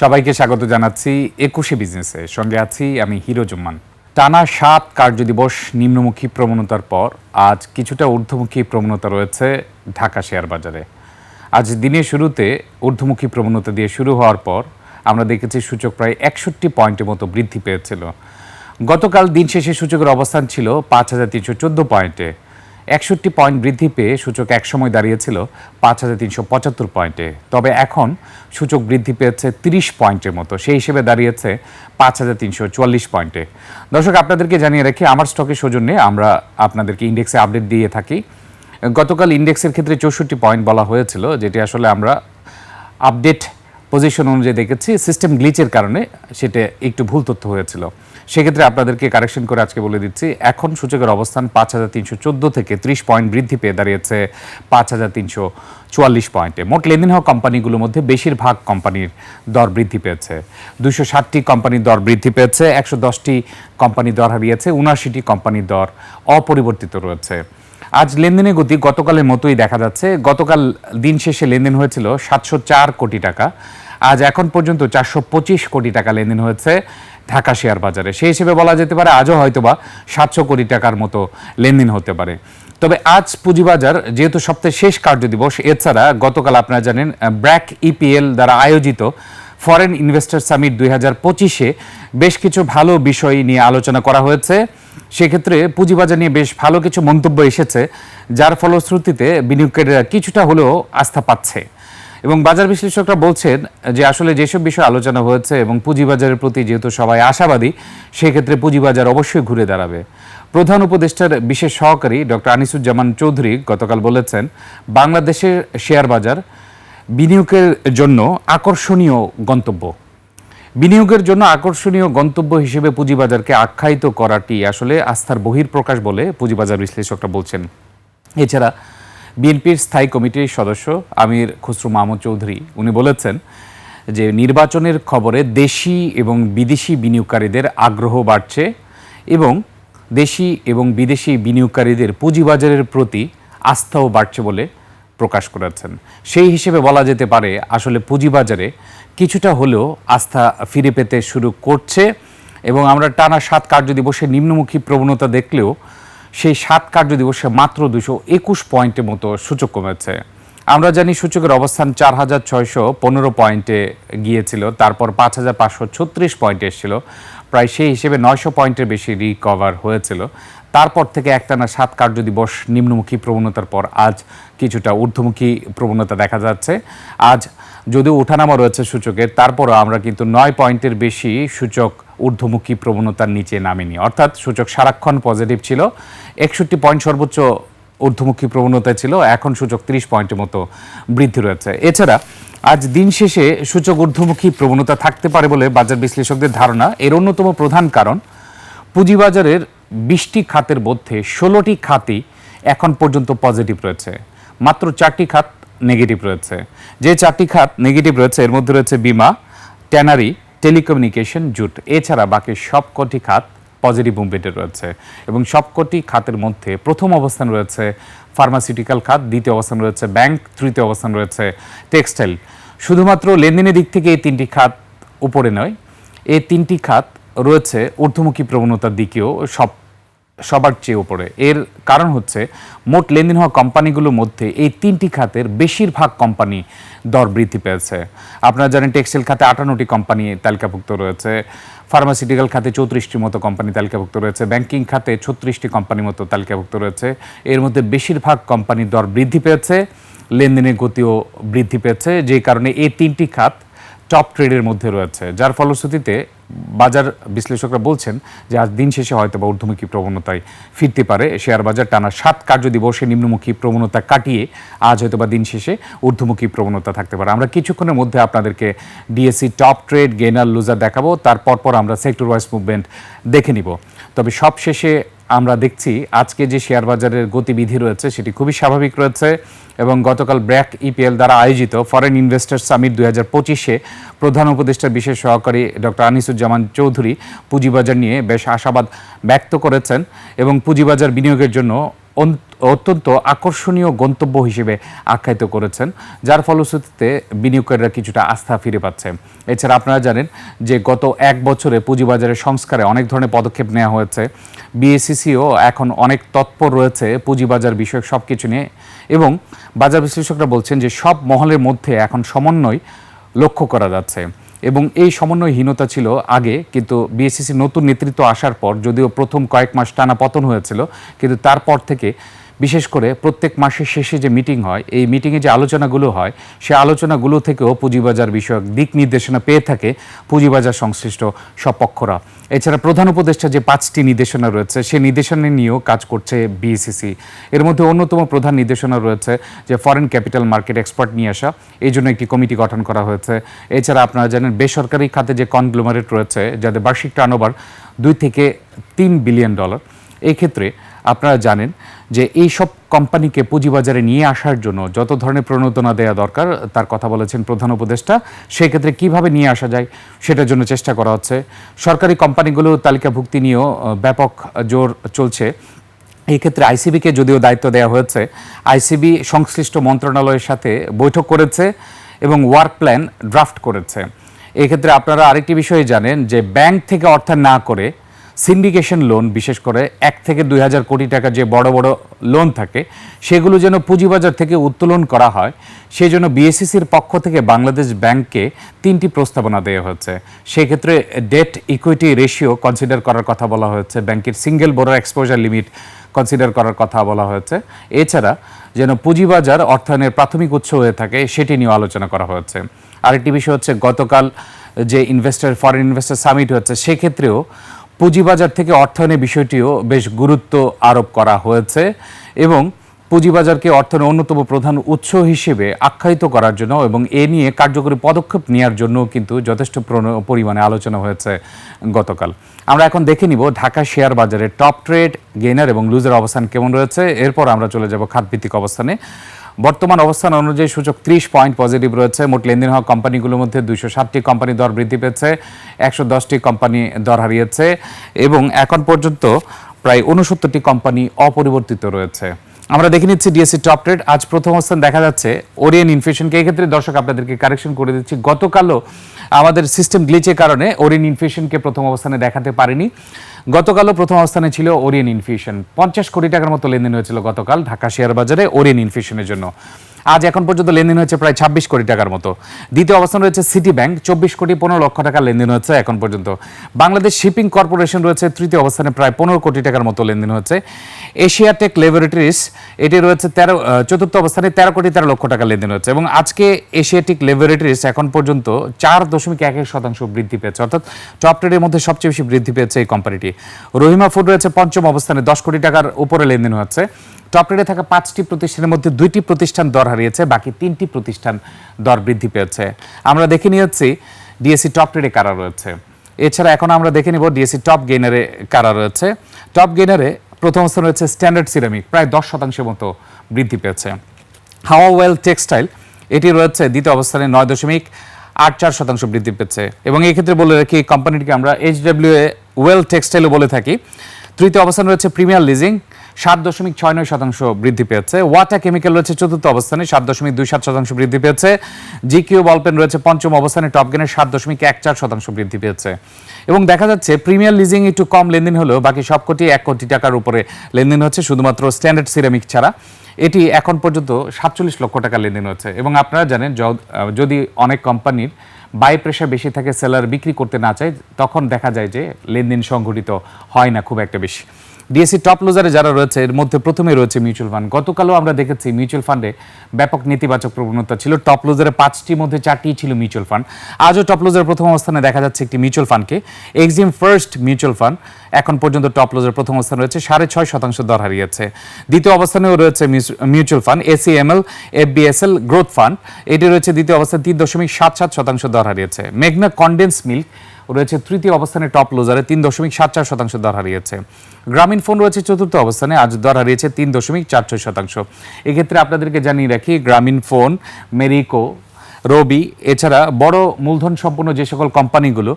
সবাইকে স্বাগত জানাচ্ছি একুশে বিজনেসে। সঙ্গে আছি আমি হিরো জুম্মান। টানা সাত কার্যদিবস নিম্নমুখী প্রবণতার পর আজ কিছুটা ঊর্ধ্বমুখী প্রবণতা রয়েছে ঢাকা শেয়ার বাজারে। আজ দিনের শুরুতে ঊর্ধ্বমুখী প্রবণতা দিয়ে শুরু হওয়ার পর আমরা দেখেছি সূচক প্রায় একষট্টি পয়েন্টের মতো বৃদ্ধি পেয়েছিল। গতকাল দিন শেষে সূচকের অবস্থান ছিল পাঁচ হাজার তিনশো চোদ্দ পয়েন্টে। একষট্টি পয়েন্ট বৃদ্ধি পেয়ে সূচক একসময় দাঁড়িয়েছিল পাঁচ হাজার তিনশো পঁচাত্তর পয়েন্টে। তবে এখন সূচক বৃদ্ধি পেয়েছে তিরিশ পয়েন্টের মতো, সেই হিসেবে দাঁড়িয়েছে পাঁচ হাজার তিনশো চুয়াল্লিশ পয়েন্টে। দর্শক, আপনাদেরকে জানিয়ে রাখি, আমার স্টকের সৌজন্যে আমরা আপনাদেরকে ইন্ডেক্সে আপডেট দিয়ে থাকি। গতকাল ইন্ডেক্সের ক্ষেত্রে চৌষট্টি পয়েন্ট বলা হয়েছিল, যেটি আসলে আমরা আপডেট পজিশন অনুযায়ী দেখেছি সিস্টেম গ্লিচের কারণে সেটা একটু ভুল তথ্য হয়েছিল। সেক্ষেত্রে আপনাদেরকে কারেকশন করে আজকে বলে দিচ্ছি, এখন সূচকের অবস্থান পাঁচ হাজার তিনশো চোদ্দ থেকে ত্রিশ পয়েন্ট বৃদ্ধি পেয়ে দাঁড়িয়েছে পাঁচ হাজার তিনশো চুয়াল্লিশ পয়েন্টে মোট লেনদেন হওয়া কোম্পানিগুলোর মধ্যে বেশিরভাগ কোম্পানির দর বৃদ্ধি পেয়েছে। দুশো ষাটটি কোম্পানির দর বৃদ্ধি পেয়েছে, একশো দশটি কোম্পানির দর হারিয়েছে, উনআশিটি কোম্পানির দর অপরিবর্তিত রয়েছে। আজ লেনদেনের গতি গতকালের মতোই দেখা যাচ্ছে। গতকাল দিন শেষে লেনদেন হয়েছিল সাতশো চার কোটি টাকা। আজ এখন পর্যন্ত চারশো পঁচিশ কোটি টাকা লেনদেন হয়েছে ঢাকা শেয়ার বাজারে। সেই হিসেবে বলা যেতে পারে আজও হয়তোবা সাতশো কোটি টাকার মতো লেনদেন হতে পারে। তবে আজ পুঁজিবাজার যেহেতু সপ্তাহের শেষ কার্যদিবস এছাড়া গতকাল আপনারা জানেন ব্র্যাক ইপিএল দ্বারা আয়োজিত ফরেন ইনভেস্টর সামিট দুই হাজার পঁচিশে বেশ কিছু ভালো বিষয় নিয়ে আলোচনা করা হয়েছে। সেক্ষেত্রে পুঁজিবাজার নিয়ে বেশ ভালো কিছু মন্তব্য এসেছে, যার ফলশ্রুতিতে বিনিয়োগকারীরা কিছুটা হলেও আস্থা পাচ্ছে। এবং বাজার বিশ্লেষকরা বলছেন যে আসলে যেসব বিষয় আলোচনা হয়েছে এবং পুঁজিবাজারের প্রতি যেহেতু সবাই আশাবাদী, সেক্ষেত্রে পুঁজিবাজার অবশ্যই ঘুরে দাঁড়াবে। প্রধান উপদেষ্টার বিশেষ সহকারী ডক্টর আনিসুজ্জামান চৌধুরী গতকাল বলেছেন, বাংলাদেশের শেয়ার বাজার বিনিয়োগের জন্য আকর্ষণীয় গন্তব্য। বিনিয়োগের জন্য আকর্ষণীয় গন্তব্য হিসেবে পুঁজিবাজারকে আখ্যায়িত করাটি আসলে আস্থার বহির্প্রকাশ বলে পুঁজিবাজার বিশ্লেষকরা বলছেন। এছাড়া বিএনপির স্থায়ী কমিটির সদস্য আমির খুসরু মাহমুদ চৌধুরী। উনি বলেছেন যে নির্বাচনের খবরে দেশি এবং বিদেশি বিনিয়োগকারীদের আগ্রহ বাড়ছে এবং দেশি এবং বিদেশি বিনিয়োগকারীদের পুঁজিবাজারের প্রতি আস্থাও বাড়ছে বলে প্রকাশ করেছেন। সেই হিসেবে বলা যেতে পারে, আসলে পুঁজিবাজারে কিছুটা হলেও আস্থা ফিরে পেতে শুরু করছে এবং আমরা টানা সাত কার্যদিবসে নিম্নমুখী প্রবণতা দেখলেও সেই সাত কার্য দিবসে মাত্র দুশো একুশ পয়েন্টের মতো সূচক কমেছে। আমরা জানি সূচকের অবস্থান চার হাজার ছয়শো পনেরো পয়েন্টে গিয়েছিল, তারপর পাঁচ হাজার পাঁচশো ছত্রিশ পয়েন্টে এসেছিল। প্রায় সেই হিসেবে নয়শো পয়েন্টের বেশি রিকভার হয়েছিল। তারপর থেকে একটানা সাত কার্য দিবস নিম্নমুখী প্রবণতার পর আজ কিছুটা ঊর্ধ্বমুখী প্রবণতা দেখা যাচ্ছে। আজ যদিও ওঠানামা রয়েছে সূচকের, তারপরও আমরা কিন্তু নয় পয়েন্টের বেশি সূচক ঊর্ধ্বমুখী প্রবণতার নিচে নামেনি। অর্থাৎ সূচক সারাক্ষণ পজিটিভ ছিল, একষট্টি পয়েন্ট সর্বোচ্চ ঊর্ধ্বমুখী প্রবণতায় ছিল, এখন সূচক তিরিশ পয়েন্টের মতো বৃদ্ধি রয়েছে। এছাড়া, আজ দিন শেষে সূচক ঊর্ধ্বমুখী প্রবণতা থাকতে পারে বলে বাজার বিশ্লেষকদের ধারণা। এর অন্যতম প্রধান কারণ, পুঁজিবাজারের বিশটি খাতের মধ্যে ষোলোটি খাতই এখন পর্যন্ত পজিটিভ রয়েছে। মাত্র চারটি খাত নেগেটিভ রয়েছে। যে চারটি খাত নেগেটিভ রয়েছে, এর মধ্যে রয়েছে বিমা, ট্যানারি টেলিকমিউনিকেশন জুট। এছাড়া বাকি সবকটি খাত পজিটিভ মুভমেন্টে রয়েছে এবং সবকটি খাতের মধ্যে প্রথম অবস্থান রয়েছে ফার্মাসিউটিক্যাল খাত, দ্বিতীয় অবস্থান রয়েছে ব্যাংক তৃতীয় অবস্থান রয়েছে টেক্সটাইল শুধুমাত্র লেনদেনের দিক থেকে এই তিনটি খাত উপরে নয়, এই তিনটি খাত রয়েছে ঊর্ধ্বমুখী প্রবণতার দিকেও সব সবার চেয়ে উপরে। এর কারণ হচ্ছে মোট লেনদেন হওয়া কোম্পানিগুলোর মধ্যে এই তিনটি খাতের বেশিরভাগ কোম্পানি দর বৃদ্ধি পেয়েছে। আপনারা জানেন টেক্সটাইল খাতে আটান্নটি কোম্পানি তালিকাভুক্ত রয়েছে। ফার্মাসিউটিক্যাল খাতে চৌত্রিশটির মতো কোম্পানি তালিকাভুক্ত রয়েছে। ব্যাংকিং খাতে ছত্রিশটি কোম্পানির মতো তালিকাভুক্ত রয়েছে। এর মধ্যে বেশিরভাগ কোম্পানির দর বৃদ্ধি পেয়েছে লেনদেনের গতিও বৃদ্ধি পেয়েছে। যে কারণে এই তিনটি খাত টপ ট্রেডের মধ্যে রয়েছে। যার ফলশ্রুতিতে বাজার বিশ্লেষকরা বলছেন যে আজ দিন শেষে হয়তো বা ঊর্ধ্বমুখী প্রবণতায় ফিরতে পারে। শেয়ার বাজার টানা সাত কার্য দিবসে নিম্নমুখী প্রবণতা কাটিয়ে আজ হয়তো বা দিন শেষে ঊর্ধ্বমুখী প্রবণতা থাকতে পারে। আমরা কিছুক্ষণের মধ্যে আপনাদেরকে DSC top trade gainer loser দেখাবো। তারপর পর আমরা সেক্টর ওয়াইজ মুভমেন্ট দেখে নিব। তবে সব শেষে আমরা দেখছি আজকে যে শেয়ার বাজারের গতিবিধি রয়েছে, সেটি খুবই স্বাভাবিক রয়েছে এবং গতকাল ব্র্যাক ইপিএল দ্বারা আয়োজিত ফরেন ইনভেস্টার সামিট দুই হাজার পঁচিশে প্রধান উপদেষ্টার বিশেষ সহকারী ডক্টর আনিসুজ্জামান চৌধুরী পুঁজিবাজার নিয়ে বেশ আশাবাদ ব্যক্ত করেছেন এবং পুঁজিবাজার বিনিয়োগের জন্য অত্যন্ত আকর্ষণীয় গন্তব্য হিসেবে আখ্যায়িত করেছেন, যার ফলশ্রুতিতে বিনিয়োগকারীরা কিছুটা আস্থা ফিরে পাচ্ছে। এছাড়া আপনারা জানেন যে গত এক বছরে পুঁজিবাজারের সংস্কারে অনেক ধরনের পদক্ষেপ নেওয়া হয়েছে। বিএসসিসিও এখন অনেক তৎপর রয়েছে পুঁজিবাজার বিষয়ক সব কিছু নিয়ে এবং বাজার বিশ্লেষকরা বলছেন যে সব মহলের মধ্যে এখন সমন্বয় লক্ষ্য করা যাচ্ছে। এবং এই সমন্বয়হীনতা ছিল আগে, কিন্তু বিএসসিসি নতুন নেতৃত্ব আসার পর, যদিও প্রথম কয়েক মাস টানা পতন হয়েছিল, কিন্তু তারপর থেকে বিশেষ করে প্রত্যেক মাসের শেষে যে মিটিং হয়, এই মিটিংয়ে যে আলোচনাগুলো হয়, সে আলোচনাগুলো থেকেও পুঁজিবাজার বিষয়ক দিক নির্দেশনা পেয়ে থাকে পুঁজিবাজার সংশ্লিষ্ট সব পক্ষরা এছাড়া প্রধান উপদেষ্টা যে পাঁচটি নির্দেশনা রয়েছে, সেই নির্দেশনা নিয়েও কাজ করছে বিএসিসি এর মধ্যে অন্যতম প্রধান নির্দেশনা রয়েছে যে ফরেন ক্যাপিটাল মার্কেট এক্সপার্ট নিয়ে আসা। এই জন্য একটি কমিটি গঠন করা হয়েছে। এছাড়া আপনারা জানেন, বেসরকারি খাতে যে কনগ্লোমারেট রয়েছে, যাদের বার্ষিক টার্নওভার দুই থেকে তিন বিলিয়ন ডলার এই ক্ষেত্রে আপনারা জানেন যে এই সব কোম্পানিকে পুঁজিবাজারে নিয়ে আসার জন্য যত ধরনের প্রণোদনা দেওয়া দরকার, তার কথা বলেছেন প্রধান উপদেষ্টা, সেক্ষেত্রে কীভাবে নিয়ে আসা যায় সেটার জন্য চেষ্টা করা হচ্ছে। সরকারি কোম্পানিগুলো তালিকাভুক্তি নিয়েও ব্যাপক জোর চলছে। এই ক্ষেত্রে আইসিবিকে যদিও দায়িত্ব দেওয়া হয়েছে, আইসিবি সংশ্লিষ্ট মন্ত্রণালয়ের সাথে বৈঠক করেছে এবং ওয়ার্ক প্ল্যান ড্রাফট করেছে। এক্ষেত্রে আপনারা আরেকটি বিষয় জানেন যে ব্যাংক থেকে অর্থায়ন না করে সিন্ডিকেশন লোন, বিশেষ করে এক থেকে দুই হাজার কোটি টাকা যে বড় বড় লোন থাকে, সেগুলো যেন পুঁজিবাজার থেকে উত্তোলন করা হয়, সেই জন্য বিএসসিসির পক্ষ থেকে বাংলাদেশ ব্যাংককে তিনটি প্রস্তাবনা দেওয়া হয়েছে। সেক্ষেত্রে ডেট ইকুইটি রেশিও কনসিডার করার কথা বলা হয়েছে, ব্যাংকের সিঙ্গেল বড় এক্সপোজার লিমিট কনসিডার করার কথা বলা হয়েছে। এছাড়া যেন পুঁজিবাজার অর্থায়নের প্রাথমিক উৎস হয়ে থাকে, সেটি নিয়েও আলোচনা করা হয়েছে। আরেকটি বিষয় হচ্ছে গতকাল যে ইনভেস্টর ফরেন ইনভেস্টর সামিট হচ্ছে সেক্ষেত্রেও পুঁজিবাজার থেকে অর্থায়নের বিষয়টিও বেশ গুরুত্ব আরোপ করা হয়েছে এবং পুঁজিবাজারকে অর্থায়নের অন্যতম প্রধান উৎস হিসেবে আখ্যায়িত করার জন্য এবং এ নিয়ে কার্যকরী পদক্ষেপ নেওয়ার জন্য কিন্তু যথেষ্ট পরিমাণে আলোচনা হয়েছে গতকাল। আমরা এখন দেখে নিব ঢাকা শেয়ার বাজারে টপ ট্রেড, গেইনার এবং লুজার অবস্থান কেমন রয়েছে। এরপর আমরা চলে যাব খাতভিত্তিক অবস্থানে। বর্তমান অবস্থান অনুযায়ী সূচক ত্রিশ পয়েন্ট পজিটিভ রয়েছে। মোট লেনদেন হওয়া কোম্পানিগুলোর মধ্যে দুইশো ষাটটি কোম্পানি দর বৃদ্ধি পেয়েছে, একশো দশটি কোম্পানি দর হারিয়েছে এবং এখন পর্যন্ত প্রায় উনসত্তরটি কোম্পানি অপরিবর্তিত রয়েছে। আমরা দেখে নিচ্ছি ডিএসসি টপ ট্রেড আজ প্রথম অবস্থান দেখা যাচ্ছে ওরিয়েন ইনফ্লেশনকে এই ক্ষেত্রে দর্শক আপনাদেরকে কারেকশন করে দিচ্ছি। গতকালও আমাদের সিস্টেম গ্লিচের কারণে ওরিয়েন ইনফ্লেশনকে প্রথম অবস্থানে দেখাতে পারিনি। গতকালও প্রথম অবস্থানে ছিল ওরিয়েন ইনফিউশন। পঞ্চাশ কোটি টাকার মতো লেনদেন হয়েছিল গতকাল ঢাকা শেয়ার বাজারে ওরিয়েন ইনফিউশনের জন্য। আজ এখন পর্যন্ত লেনদেন হয়েছে প্রায় ছাব্বিশ কোটি টাকার মতো। দ্বিতীয় অবস্থান রয়েছে সিটি ব্যাংক চব্বিশ কোটি পনেরো লক্ষ টাকা লেনদেন হচ্ছে এখন পর্যন্ত। বাংলাদেশ শিপিং কর্পোরেশন রয়েছে, তৃতীয় অবস্থানে প্রায় পনেরো কোটি টাকার মতো লেনদেন হচ্ছে এশিয়া টেক ল্যাবরেটরিজ এটি রয়েছে তেরো চতুর্থ অবস্থানে তেরো কোটি তেরো লক্ষ টাকা লেনদেন হচ্ছে এবং আজকে এশিয়াটিক ল্যাবরেটরিজ এখন পর্যন্ত চার দশমিক এক এক শতাংশ বৃদ্ধি পেয়েছে, অর্থাৎ টপ ট্রেডের মধ্যে সবচেয়ে বেশি বৃদ্ধি পেয়েছে এই কোম্পানিটি রহিমা ফুড রয়েছে পঞ্চম অবস্থানে দশ কোটি টাকার উপরে লেনদেন হচ্ছে। টপ রেটে থাকা পাঁচটি প্রতিষ্ঠানের মধ্যে দুইটি প্রতিষ্ঠান দর হারিয়েছে, বাকি তিনটি প্রতিষ্ঠান দর বৃদ্ধি পেয়েছে। আমরা দেখে নিয়েছি ডিএসসি টপ রেটে কারা রয়েছে। এছাড়া এখন আমরা দেখে নিব ডিএসসি টপ গেইনারে কারা রয়েছে। টপ গেইনারে প্রথম স্থান রয়েছে স্ট্যান্ডার্ড সিরামিক প্রায় দশ শতাংশের মতো বৃদ্ধি পেয়েছে। হাওয়া ওয়েল টেক্সটাইল এটি রয়েছে দ্বিতীয় অবস্থানে নয় দশমিক আট চার শতাংশ বৃদ্ধি পেয়েছে। এবং এই ক্ষেত্রে বলে রাখি কোম্পানিটিকে আমরা এইচ ডাব্লিউ এ ওয়েল টেক্সটাইলও বলে থাকি। তৃতীয় অবস্থান রয়েছে প্রিমিয়ার লিজিং সাত দশমিক ছয় নয় শতাংশ বৃদ্ধি পেয়েছে। ওয়াটা কেমিক্যাল রয়েছে চতুর্থ অবস্থানে, সাত দশমিক দুই সাত শতাংশ বৃদ্ধি পেয়েছে। জিকিউ বলপেন রয়েছে পঞ্চম অবস্থানে, টপ গেনের সাত দশমিক এক চার শতাংশ বৃদ্ধি পেয়েছে। এবং দেখা যাচ্ছে, প্রিমিয়ার লিজিং একটু কম লেনদেন হলেও বাকি সবকটি এক কোটি টাকার উপরে লেনদেন হচ্ছে, শুধুমাত্র স্ট্যান্ডার্ড সিরামিক ছাড়া। এটি এখন পর্যন্ত সাতচল্লিশ লক্ষ টাকা লেনদেন হচ্ছে এবং আপনারা জানেন যদি অনেক কোম্পানির বাই প্রেশার বেশি থাকে, সেলার বিক্রি করতে না চায়, তখন দেখা যায় যে লেনদেন সংঘটিত হয় না খুব একটা বেশি। ডিএসসি টপ লুজারে যারা রয়েছে, এর মধ্যে প্রথমে রয়েছে মিউচুয়াল ফান্ড গতকালও আমরা দেখেছি মিউচুয়াল ফান্ডে ব্যাপক নেতিবাচক প্রবণতা ছিল। টপ লুজারে পাঁচটির মধ্যে চারটি ছিল মিউচুয়াল ফান্ড আজও টপ লুজারের প্রথম অবস্থানে দেখা যাচ্ছে একটি মিউচুয়াল ফান্ডকে এক্সিম ফার্স্ট মিউচুয়াল ফান্ড এখন পর্যন্ত টপ লুজার প্রথম অবস্থানে রয়েছে, সাড়ে ছয় শতাংশ দর হারিয়েছে। দ্বিতীয় অবস্থানেও রয়েছে mutual fund ACML FBSL growth fund এটি রয়েছে দ্বিতীয় অবস্থানে তিন দশমিক সাত সাত শতাংশ দর হারিয়েছে। মেঘনা কন্ডেন্স মিল্ক রয়েছে তৃতীয় অবস্থানে টপ লোজারে তিন দশমিক সাত চার শতাংশ দর হারিয়েছে। গ্রামীণ ফোন রয়েছে চতুর্থ অবস্থানে, আজ দর হারিয়েছে তিন দশমিক চার ছয় শতাংশ। এক্ষেত্রে আপনাদেরকে জানিয়ে রাখি, গ্রামীণ ফোন মেরিকো রবি, এছাড়া বড় মূলধন সম্পন্ন যে সকল কোম্পানিগুলো,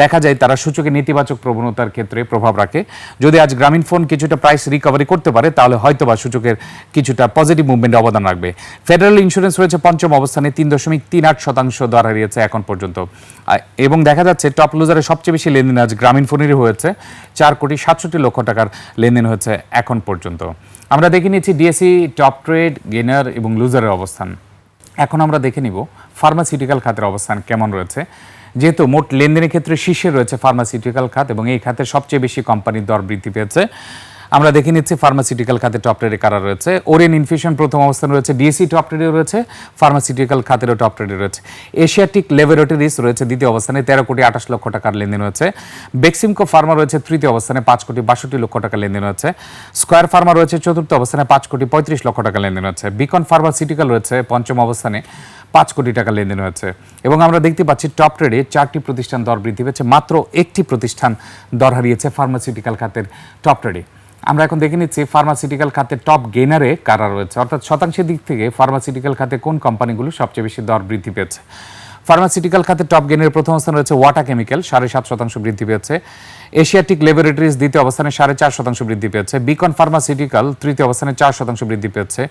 দেখা যায় তারা সূচকে নেতিবাচক প্রবণতার ক্ষেত্রে প্রভাব রাখে। যদি আজ গ্রামীণ ফোন কিছুটা প্রাইস রিকভারি করতে পারে, তাহলে হয়তোবা সূচকের কিছুটা পজিটিভ মুভমেন্টে অবদান রাখবে। ফেডারেল ইন্স্যুরেন্স রয়েছে পঞ্চম অবস্থানে, তিন দশমিক তিন আট শতাংশ দর হারিয়েছে এখন পর্যন্ত। এবং দেখা যাচ্ছে টপ লুজারের সবচেয়ে বেশি লেনদেন আজ গ্রামীণ ফোনেরই হয়েছে। চার কোটি সাতষট্টি লক্ষ টাকার লেনদেন হয়েছে এখন পর্যন্ত। আমরা দেখে নিচ্ছি ডিএসসি টপ ট্রেড গেনার এবং লুজারের অবস্থান। এখন আমরা দেখে নিব ফার্মাসিউটিক্যাল খাতের অবস্থান কেমন রয়েছে? যেহেতু মোট লেনদেনের ক্ষেত্রে শীর্ষে রয়েছে ফার্মাসিউটিক্যাল খাত এবং এই খাতের সবচেয়ে বেশি কোম্পানির দর বৃদ্ধি পেয়েছে। আমরা দেখে নিচ্ছি ফার্মাসিউটিক্যাল খাতে টপ ট্রেডে কারা রয়েছে। ওরিয়েন ইনফিউশন প্রথম অবস্থান রয়েছে ডিএসসি টপ ট্রেডে রয়েছে ফার্মাসিউটিক্যাল খাতেরও টপ ট্রেডে রয়েছে। এশিয়াটিক ল্যাবরেটরিজ রয়েছে, দ্বিতীয় অবস্থানে তেরো কোটি আঠাশ লক্ষ টাকার লেনদেন হয়েছে। বেক্সিমকো ফার্মা রয়েছে, তৃতীয় অবস্থানে পাঁচ কোটি বাষট্টি লক্ষ টাকা লেনদেন হয়েছে। স্কোয়ার ফার্মা রয়েছে, চতুর্থ অবস্থানে পাঁচ কোটি পঁয়ত্রিশ লক্ষ টাকা লেনদেন হয়েছে। বিকন ফার্মাসিউটিক্যাল রয়েছে, পঞ্চম অবস্থানে পাঁচ কোটি টাকা লেনদেন হয়েছে। এবং আমরা দেখতে পাচ্ছি টপ ট্রেডে চারটি প্রতিষ্ঠান দর বৃদ্ধি পেয়েছে, মাত্র একটি প্রতিষ্ঠান দর হারিয়েছে ফার্মাসিউটিক্যাল খাতের টপ ট্রেডে। আমরা এখন দেখে নিচ্ছি ফার্মাসিউটিক্যাল খাতে টপ গেনারে কারা রয়েছে। অর্থাৎ শতাংশের দিক থেকে ফার্মাসিউটিক্যাল খাতে কোন কোম্পানিগুলো সবচেয়ে বেশি দর বৃদ্ধি পেয়েছে? ফার্মাসিউটিক্যাল খাতে টপ গেনের প্রথম স্থান রয়েছে ওয়াটা কেমিক্যাল সাড়ে সাত শতাংশ বৃদ্ধি পেয়েছে। এশিয়াটিক ল্যাবরেটরিজ দ্বিতীয় অবস্থানে সাড়ে চার শতাংশ বৃদ্ধি পেয়েছে। বিকন ফার্মাসিউটিক্যাল তৃতীয় অবস্থানে চার শতাংশ বৃদ্ধি পেয়েছে।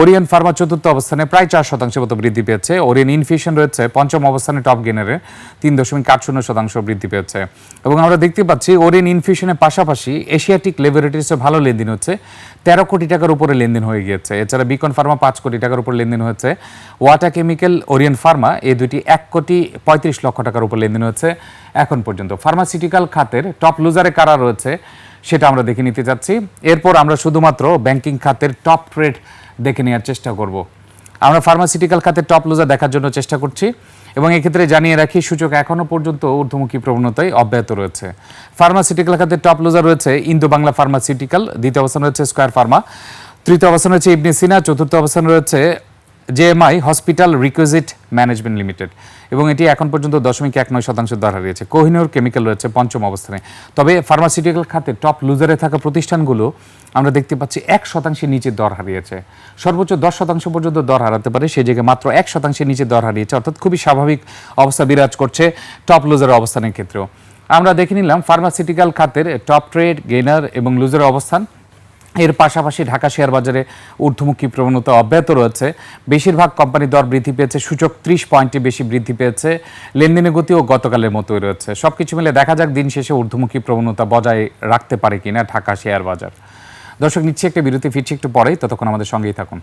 ওরিয়ন ফার্মা চতুর্থ অবস্থানে প্রায় চার শতাংশের মতো বৃদ্ধি পেয়েছে। ওরিয়ন ইনফিউশন রয়েছে, পঞ্চম অবস্থানে টপ গেনারে তিন দশমিক আট শূন্য শতাংশ বৃদ্ধি পেয়েছে। এবং আমরা দেখতে পাচ্ছি, ওরিয়ন ইনফিউশনের পাশাপাশি এশিয়াটিক ল্যাবরেটরিজে ভালো লেনদেন হচ্ছে। তেরো কোটি টাকার উপরে লেনদেন হয়ে গিয়েছে। এছাড়া বিকন ফার্মা পাঁচ কোটি টাকার উপর লেনদেন হয়েছে। ওয়াটা কেমিক্যাল, ওরিয়ন ফার্মা এই দুটি এক কোটি পঁয়ত্রিশ লক্ষ টাকার উপর লেনদেন হচ্ছে এখন পর্যন্ত। ফার্মাসিউটিক্যাল খাতের টপ লুজারে কারা রয়েছে সেটা আমরা দেখে নিতে চাচ্ছি এরপর আমরা শুধুমাত্র ব্যাংকিং খাতের টপ ট্রেড দেখে নেওয়ার চেষ্টা করব। আমরা ফার্মাসিউটিক্যাল খাতের টপ লুজার দেখার জন্য চেষ্টা করছি এবং এক্ষেত্রে জানিয়ে রাখি, সূচক এখনও পর্যন্ত ঊর্ধ্বমুখী প্রবণতায় অব্যাহত রয়েছে। ফার্মাসিউটিক্যাল খাতের টপ লুজার রয়েছে ইন্দো বাংলা ফার্মাসিউটিক্যাল দ্বিতীয় অবস্থান রয়েছে স্কোয়ার ফার্মা তৃতীয় অবস্থান রয়েছে ইবনে সিনা চতুর্থ অবস্থান রয়েছে JMI hospital requisite management limited এবং এটি এখন পর্যন্ত দশমিক এক নয় শতাংশ দর হারিয়েছে। কোহিনুর কেমিক্যাল রয়েছে পঞ্চম অবস্থানে। তবে ফার্মাসিউটিক্যাল খাতে টপ লুজারে থাকা প্রতিষ্ঠানগুলো আমরা দেখতে পাচ্ছি এক শতাংশের নিচে দর হারিয়েছে। সর্বোচ্চ দশ শতাংশ পর্যন্ত দর হারাতে পারে সেই জায়গায় মাত্র এক শতাংশের নিচে দর হারিয়েছে। অর্থাৎ খুবই স্বাভাবিক অবস্থা বিরাজ করছে টপ লুজারের অবস্থানের ক্ষেত্রেও। আমরা দেখে নিলাম ফার্মাসিউটিক্যাল খাতের টপ ট্রেড গেনার এবং লুজারের অবস্থান। এর পাশাপাশি ঢাকা শেয়ার বাজারে ঊর্ধ্বমুখী প্রবণতা অব্যাহত রয়েছে। বেশিরভাগ কোম্পানির দর বৃদ্ধি পেয়েছে, সূচক ত্রিশ পয়েন্টে বেশি বৃদ্ধি পেয়েছে। লেনদেনের গতিও গতকালের মতোই রয়েছে। সব কিছু মিলে দেখা যাক দিন শেষে ঊর্ধ্বমুখী প্রবণতা বজায় রাখতে পারে কিনা ঢাকা শেয়ার বাজার। দর্শক, নিচ্ছে একটা বিরতি, ফিরছি একটু পরেই। ততক্ষণ আমাদের সঙ্গেই থাকুন।